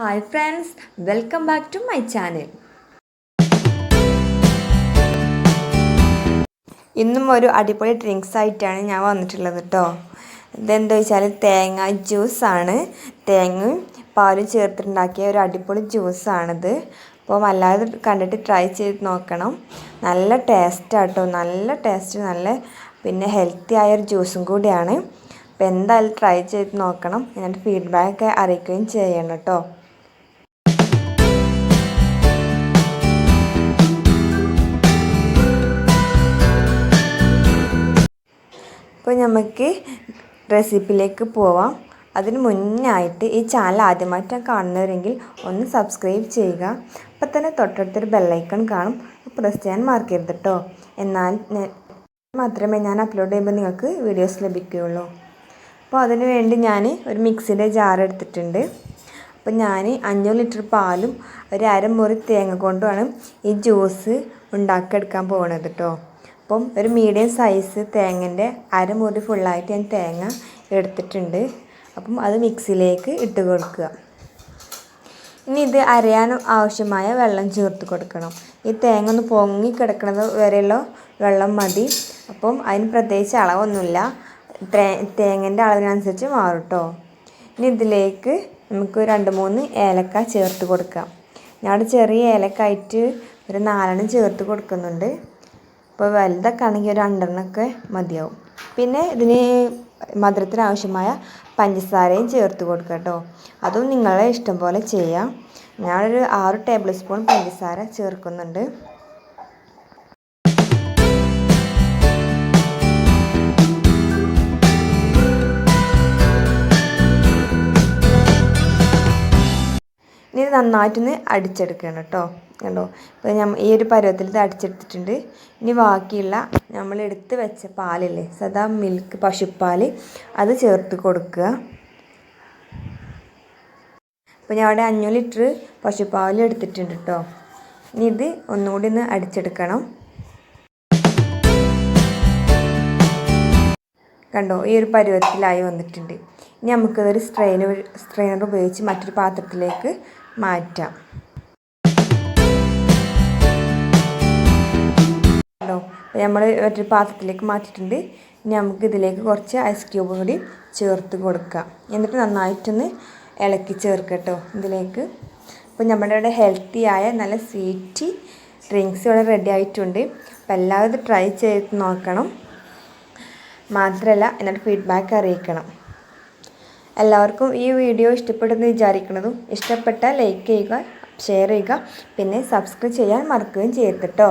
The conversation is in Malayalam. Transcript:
Hi friends welcome back to my channel ഇന്നും ഒരു അടിപൊളി ഡ്രിങ്ക്സ് ആയിട്ടാണ് ഞാൻ വന്നിട്ടുള്ളത് കേട്ടോ ഇതെന്താ വെച്ചാൽ തേങ്ങ ജ്യൂസാണ് തേങ്ങയും പാലും ചേർത്തിട്ടുണ്ടാക്കിയ ഒരു അടിപൊളി ജ്യൂസാണിത് അപ്പോൾ അല്ലാതെ കണ്ടിട്ട് ട്രൈ ചെയ്ത് നോക്കണം. നല്ല ടേസ്റ്റാണ് കേട്ടോ നല്ല ടേസ്റ്റ് നല്ല പിന്നെ ഹെൽത്തി ആയ ഒരു ജ്യൂസും കൂടിയാണ്. അപ്പോൾ എന്തായാലും ട്രൈ ചെയ്ത് നോക്കണം. എന്നിട്ട് ഫീഡ്ബാക്ക് അറിയിക്കുകയും ചെയ്യണം കേട്ടോ അപ്പോൾ നമുക്ക് റെസിപ്പിയിലേക്ക് പോവാം. അതിന് മുന്നായിട്ട് ഈ ചാനൽ ആദ്യമായിട്ടാണ് കാണുന്നവരെങ്കിൽ ഒന്ന് സബ്സ്ക്രൈബ് ചെയ്യുക. അപ്പോൾ തന്നെ തൊട്ടടുത്തൊരു ബെല്ലൈക്കൺ കാണും. പ്രസ് ചെയ്യാൻ മറക്കരുത് കേട്ടോ എന്നാൽ മാത്രമേ ഞാൻ അപ്ലോഡ് ചെയ്യുമ്പോൾ നിങ്ങൾക്ക് വീഡിയോസ് ലഭിക്കുകയുള്ളൂ. അപ്പോൾ അതിന് വേണ്ടി ഞാൻ ഒരു മിക്സിന്റെ ജാർ എടുത്തിട്ടുണ്ട്. അപ്പോൾ ഞാൻ അഞ്ഞൂറ് ലിറ്റർ പാലും ഒരു അരമുറി തേങ്ങ കൊണ്ടുമാണ് ഈ ജ്യൂസ് ഉണ്ടാക്കിയെടുക്കാൻ പോകുന്നത് കേട്ടോ അപ്പം ഒരു മീഡിയം സൈസ് തേങ്ങന്റെ അരമുറി ഫുള്ളായിട്ട് ഞാൻ തേങ്ങ എടുത്തിട്ടുണ്ട്. അപ്പം അത് മിക്സിയിലേക്ക് ഇട്ട് കൊടുക്കുക. ഇനി ഇത് അരയാൻ ആവശ്യമായ വെള്ളം ചേർത്ത് കൊടുക്കണം. ഈ തേങ്ങ ഒന്ന് പൊങ്ങി കിടക്കുന്നത് വരെയുള്ള വെള്ളം മതി. അപ്പം അതിന് പ്രത്യേകിച്ച് അളവൊന്നുമില്ല. തേങ്ങന്റെ അളവിനനുസരിച്ച് മാറും കേട്ടോ ഇനി ഇതിലേക്ക് നമുക്ക് രണ്ട് മൂന്ന് ഏലക്ക ചേർത്ത് കൊടുക്കാം. ഞാൻ ചെറിയ ഏലക്കായിട്ട് ഒരു നാലെണ്ണം ചേർത്ത് കൊടുക്കുന്നുണ്ട്. ഇപ്പോൾ വലുതൊക്കെ ഒരു രണ്ടെണ്ണമൊക്കെ മതിയാവും. പിന്നെ ഇതിന് മധുരത്തിന് ആവശ്യമായ പഞ്ചസാരയും ചേർത്ത് കൊടുക്കുക കേട്ടോ. അതും നിങ്ങളെ ഇഷ്ടം പോലെ ചെയ്യാം. ഞാനൊരു ആറ് ടേബിൾ സ്പൂൺ പഞ്ചസാര ചേർക്കുന്നുണ്ട്. ഇനി നന്നായിട്ടൊന്ന് അടിച്ചെടുക്കണം കേട്ടോ. കണ്ടോ? ഇപ്പോൾ ഞാൻ ഈ ഒരു പരുവത്തിൽ ഇത് അടിച്ചെടുത്തിട്ടുണ്ട്. ഇനി ബാക്കിയുള്ള നമ്മൾ എടുത്ത് വെച്ച പാലില്ലേ? സദാ മിൽക്ക് പശുപ്പാൽ അത് ചേർത്ത് കൊടുക്കുക. അപ്പോൾ ഞാൻ അവിടെ അഞ്ഞൂറ് ലിറ്റർ പശുപ്പാൽ എടുത്തിട്ടുണ്ട് കേട്ടോ ഇനി ഇത് ഒന്നുകൂടി ഒന്ന് അടിച്ചെടുക്കണം. കണ്ടോ? ഈ ഒരു പരുവത്തിലായി വന്നിട്ടുണ്ട്. ഇനി നമുക്കതൊരു സ്ട്രെയിനർ സ്ട്രെയിനർ ഉപയോഗിച്ച് മറ്റൊരു പാത്രത്തിലേക്ക് മാറ്റാം. നമ്മൾ മറ്റൊരു പാത്രത്തിലേക്ക് മാറ്റിയിട്ടുണ്ട്. ഇനി നമുക്ക് ഇതിലേക്ക് കുറച്ച് ഐസ് ക്യൂബ് കൂടി ചേർത്ത് കൊടുക്കാം. എന്നിട്ട് നന്നായിട്ടൊന്ന് ഇളക്കി ചേർക്കട്ടോ കേട്ടോ ഇതിലേക്ക്. അപ്പോൾ നമ്മുടെ ഇവിടെ ഹെൽത്തി ആയ നല്ല സ്വീറ്റ് ഡ്രിങ്ക്സ് ഇവിടെ റെഡി ആയിട്ടുണ്ട്. അപ്പോൾ എല്ലാവരും ട്രൈ ചെയ്ത് നോക്കണം. മാത്രമല്ല എന്നിട്ട് ഫീഡ്ബാക്ക് അറിയിക്കണം. എല്ലാവർക്കും ഈ വീഡിയോ ഇഷ്ടപ്പെടുമെന്ന് വിചാരിക്കുന്നതും ഇഷ്ടപ്പെട്ടാൽ ലൈക്ക് ചെയ്യുക ഷെയർ ചെയ്യുക പിന്നെ സബ്സ്ക്രൈബ് ചെയ്യാൻ മറക്കുകയും ചെയ്യരുത് കേട്ടോ.